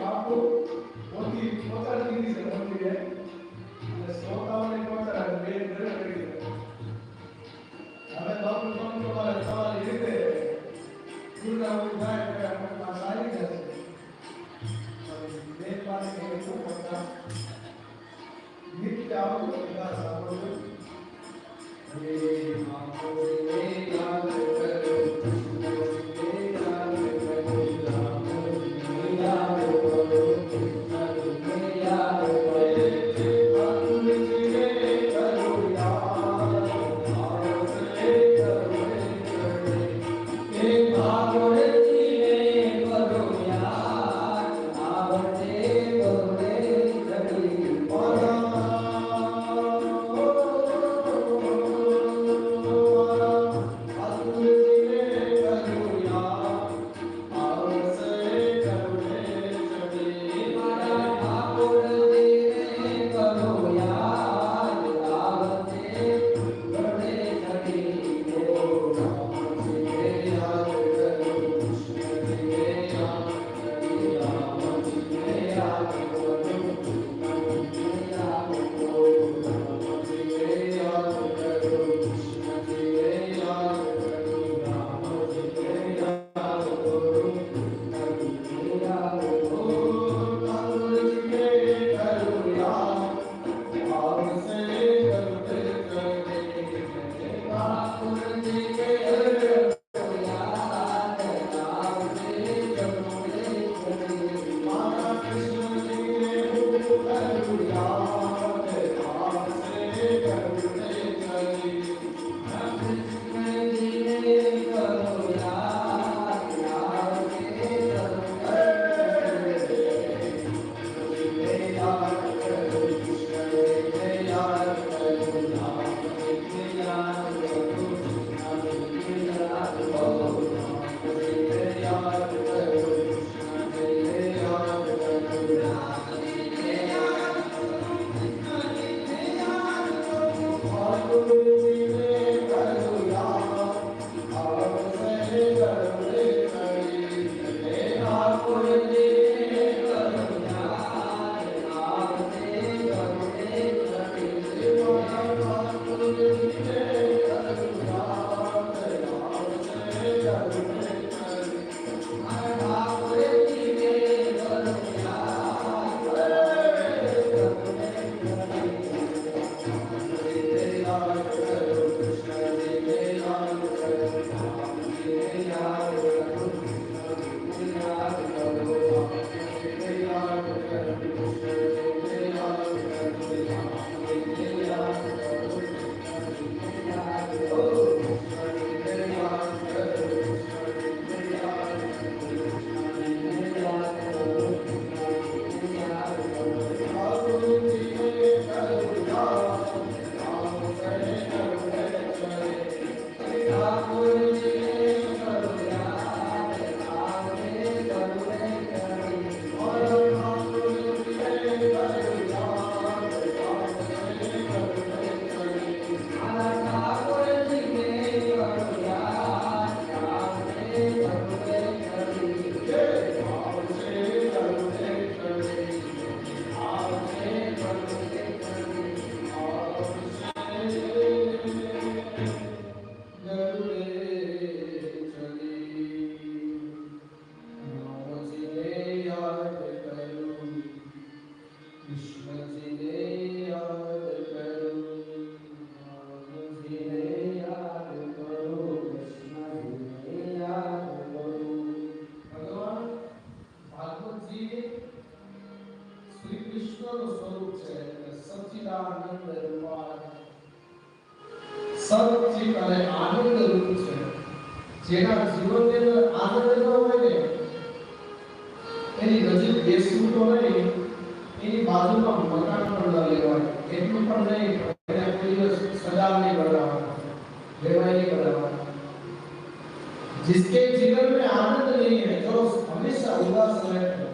बात को बहुत ही बहुत सारी चीज़ें समझ में है सोता हूँ बहुत सारा मेरे मेरे लगे हमें बाप को कौन को बारे सवाल ये थे दूर हो जाए तो हम आसानी से? मेरे पास नहीं तो पता नित्य आओ तो बस ये माँ को मेरा સચિત અને આનંદ રૂપ છે જેના જીવનની અંદર આનંદ હોય ને એની નજીક બેસવું બાજુમાં મકાન પણ ન લેવાય એટલું પણ નહીં એને કોઈ દિવસ સજા નહીં કરવાના લેવાય નહીં કરવાના जिसके जीवन में आनंद नहीं है जो हमेशा उदास रहता है